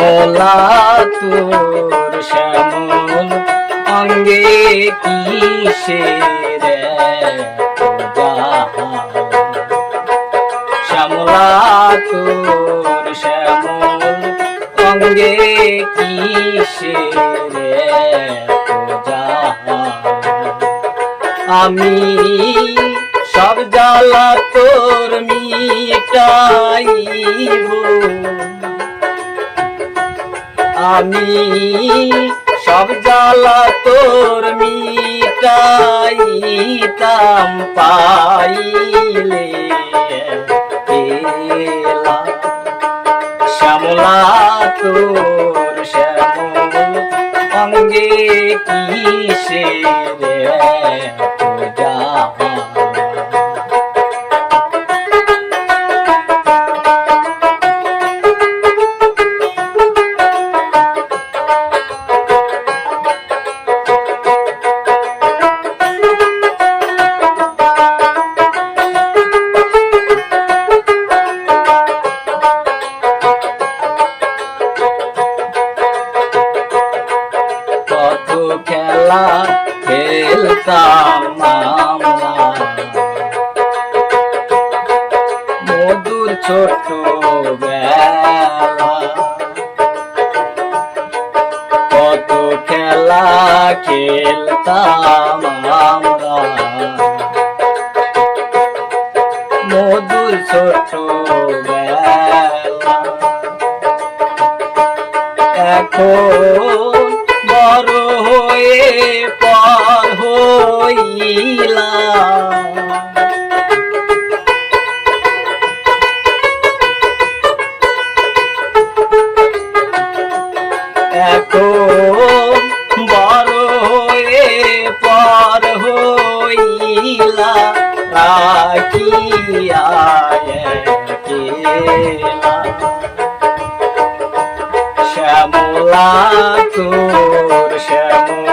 শ্যামলা তোর শ্যামল অঙ্গে কিসের শ্যামলা তোর শ্যামল অঙ্গে কিসের আমি সব জ্বালা তোর মিটাইব। আমি সব জ্বালা তোর মিটাইতাম পাইলে শ্যামলা তোর শ্যামল অঙ্গে কিসে পূজা খেলা খেলতাম মধুর ছোট কত খেলা খেলতাম আমরা। মধুর ছোট এখন হয়ে পর হইলা। বড় হয়ে শ্যামলা তোর শ্যামল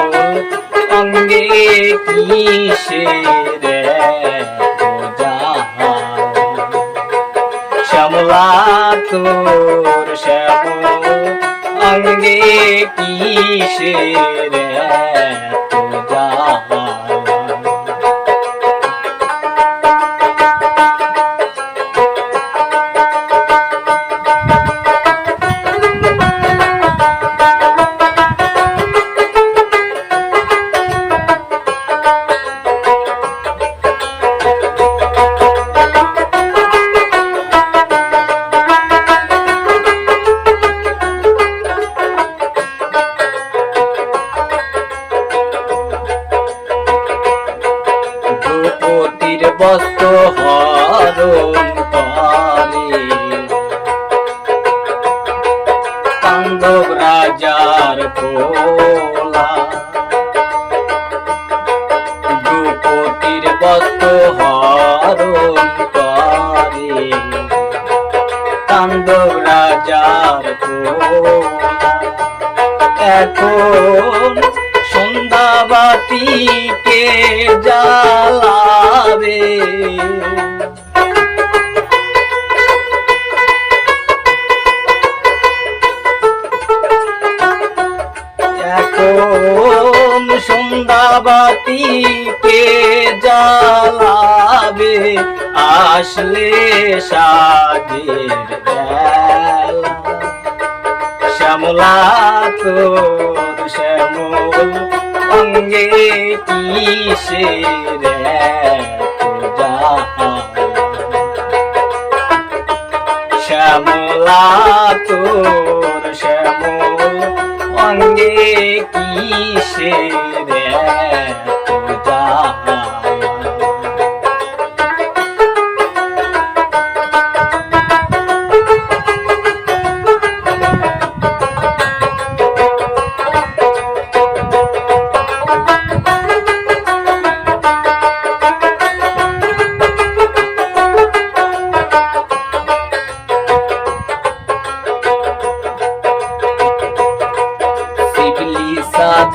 কিসের শ্যামলা তোর শ্যামল অঙ্গে কিসের? বস্ত্র হরণ পাণ্ডব রাজার ভোলা ভূপতির বস্ত্র হরণ করে পাণ্ডব রাজার ভোলা এখন সন্ধ্যাবাতিকে জ্বালাবে? এখন সন্ধ্যাবাতিকে জ্বালাবে? আসলে সাজের শ্যামলা তোর শ্যামল অঙ্গে কিসের শ্যামলা তোর শ্যামল অঙ্গে কিসের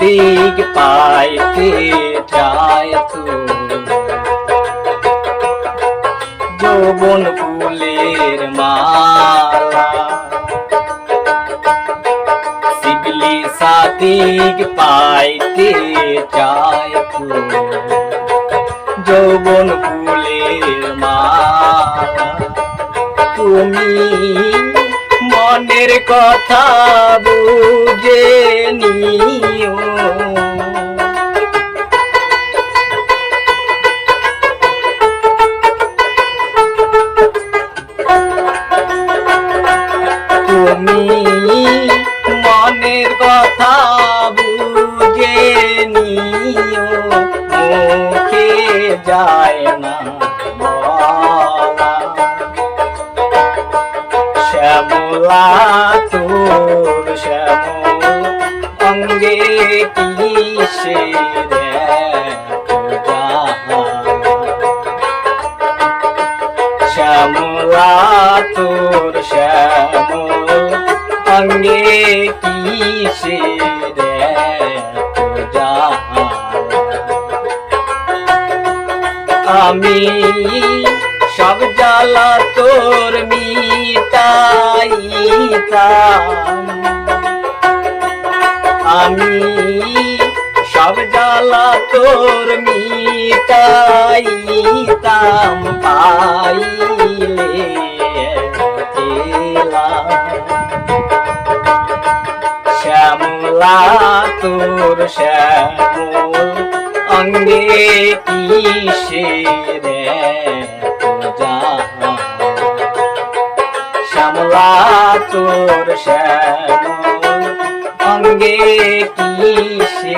দিক পাইতে যায় তু। যৌবন ফুলের মালা। শিবলি সাদিক পাইতে যায় তু। যৌবন ফুলের মালা। তুমি মনের কথা বুঝে নিও। তুমি মনের কথা বুঝে নিও মুখে যায় শ্যামলা তোর শ্যামল অঙ্গে কিসে শ্যামলা তোর শ্যামল অঙ্গে কিসে আমি সব জ্বালা তোর মিটাইতাম আমি সব জ্বালা তোর মিটাইতাম পাইলে শ্যামলা তোর শ্যামল অঙ্গে কিসে শ্যামলা তোর শ্যাম। অঙ্গে কিসে